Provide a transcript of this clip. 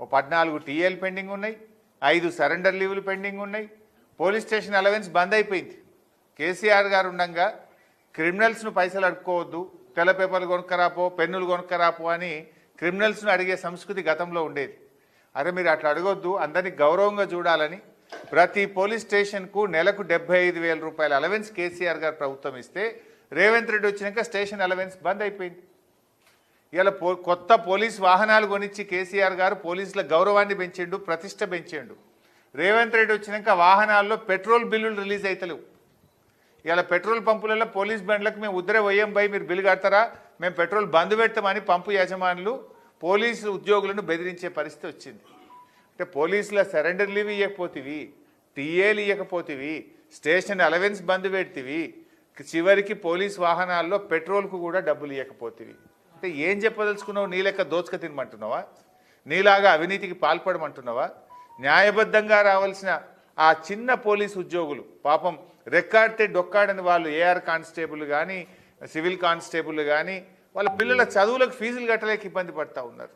ఓ పద్నాలుగు టీఏలు పెండింగ్ ఉన్నాయి ఐదు సరెండర్ లీవులు పెండింగ్ ఉన్నాయి. పోలీస్ స్టేషన్ అలవెన్స్ బంద్ అయిపోయింది. కేసీఆర్ గారు ఉండగా క్రిమినల్స్ను పైసలు అడుక్కోవద్దు తెల్ల పేపర్లు కొనుక్కరాపో పెన్నులు కొనుక్కరాపో అని క్రిమినల్స్ను అడిగే సంస్కృతి గతంలో ఉండేది. అరే మీరు అట్లా అడగొద్దు అందరినీ గౌరవంగా చూడాలని ప్రతి పోలీస్ స్టేషన్కు నెలకు డెబ్బై ఐదు వేల రూపాయల అలవెన్స్ కేసీఆర్ గారు ప్రభుత్వం ఇస్తే రేవంత్ రెడ్డి వచ్చినాక స్టేషన్ అలవెన్స్ బంద్ అయిపోయింది. ఇలా పో కొత్త పోలీస్ వాహనాలు కొనిచ్చి కేసీఆర్ గారు పోలీసుల గౌరవాన్ని పెంచిండు ప్రతిష్ట పెంచిండు. రేవంత్ రెడ్డి వచ్చినాక వాహనాల్లో పెట్రోల్ బిల్లులు రిలీజ్ అవుతలేవు ఇలా పెట్రోల్ పంపులలో పోలీస్ బండ్లకు మేము ఉద్దరే పోయాం పోయి మీరు బిల్లు కడతారా? మేము పెట్రోల్ బంద్ పెడతామని పంపు యజమానులు పోలీసు ఉద్యోగులను బెదిరించే పరిస్థితి వచ్చింది. అంటే పోలీసుల సరెండర్ లీవ్ ఇవ్వకపోతేవి టీఏలు ఇవ్వకపోతేవి స్టేషన్ అలవెన్స్ బంద్ పెడితేవి చివరికి పోలీస్ వాహనాల్లో పెట్రోల్కు కూడా డబ్బులు ఇవ్వకపోతేవి. అంటే ఏం చెప్పదలుచుకున్నావు? నీ లెక్క దోచుక తినమంటున్నావా? నీలాగా అవినీతికి పాల్పడమంటున్నావా? న్యాయబద్ధంగా రావాల్సిన ఆ చిన్న పోలీస్ ఉద్యోగులు పాపం రెక్కాడితే డొక్కాడని వాళ్ళు ఏఆర్ కానిస్టేబుల్ కానీ సివిల్ కానిస్టేబుల్ కానీ వాళ్ళ పిల్లల చదువులకు ఫీజులు కట్టలేక ఇబ్బంది పడతా ఉన్నారు.